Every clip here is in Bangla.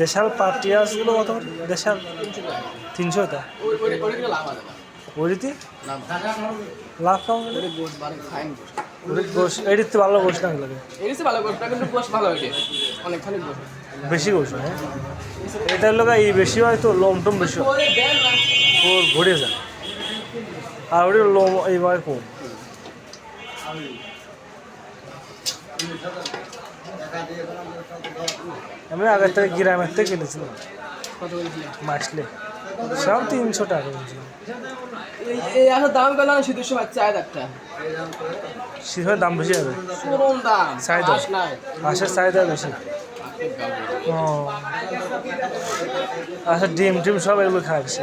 দেশাল পাটিয়াসগুলো কত? করে? দেশাল তিনশো টা? ওইটি লাভ কেমন করে? এটির তো ভালো গোস না লাগে? এরিসে ভালো গোষ্ঠটা কিন্তু গোশ ভালো হয়েছে অনেকখানি গোশ। বেশি হ্যাঁ? এটার লোক এই বেশি হয় তো লোম টোম বেশি হয়। ওর ঘুরে যায়। আর ওটির লোম এইবার কম। আমি আগের থেকে গ্রামের থেকে কিনেছিলাম। মাছলে সব তিনশো টাকা এই- আসার দাম পেলাম শীতের সময় চায় একটা শীতের দাম বেশি হবে? চরম দাম। চাহিদা। হাঁসের চাহিদা বেশি। ও। আচ্ছা ডিম টিম সব এগুলো খাচ্ছে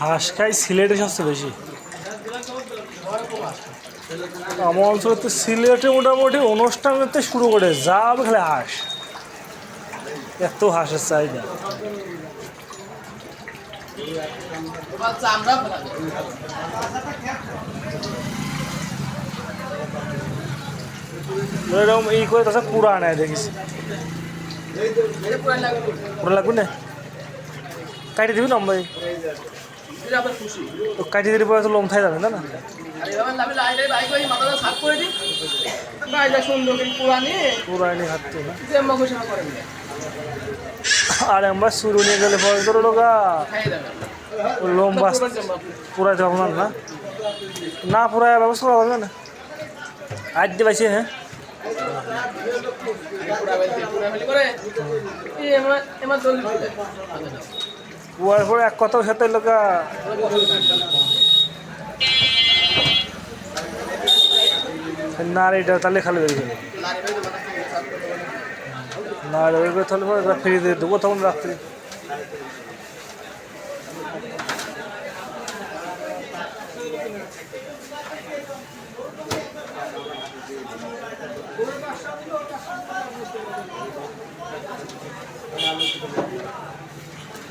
হাঁস খাই, সিলেটে সবচেয়ে বেশি। আমার অঞ্চলে তো সিলেটে মোটামুটি অনুষ্ঠান অনুষ্ঠানেতে শুরু করে যা খালি হাঁস। এত হাঁসের চাহিদা। এরকম ই করে তাছাড়া পুরা নেয় দেখিস। পুরা লাগবে না? কাটি দিবি না ভাই এটা আপনার খুশি তো কাটি দিলে পরে তো লোম থাই যাবে না না? আর এভাবে আমি লাই লাই বাই করে মাথাটা সাফ করে দিই বাইরে সুন্দর করে পুরানি পুরা এনে খাচ্ছে না যে মা ঘোষণা করেন না আর আমরা শুরু নিয়ে গেলে পরে তোর লোকা। লোম বাস পুরাইতে পারব না? না না পুরাই ব্যবস্থা করা হবে না? আজ দিয়ে পাইছে হ্যাঁ পুরা পুরা করে পুয়ার পরে এক কথা সাথে লোকা না রে, এটা তাহলে খালি বেরিয়ে যাবে লারি ভাই মাথা খেয়ে সাফ করে দেবেন। না রে ওই তাহলে ফিরিয়ে দিয়ে দেবো, তখন রাত্রি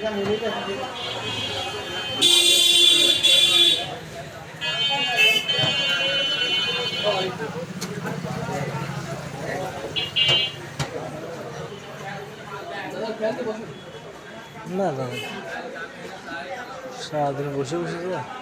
না না। সারাদিন বসে বসে তো।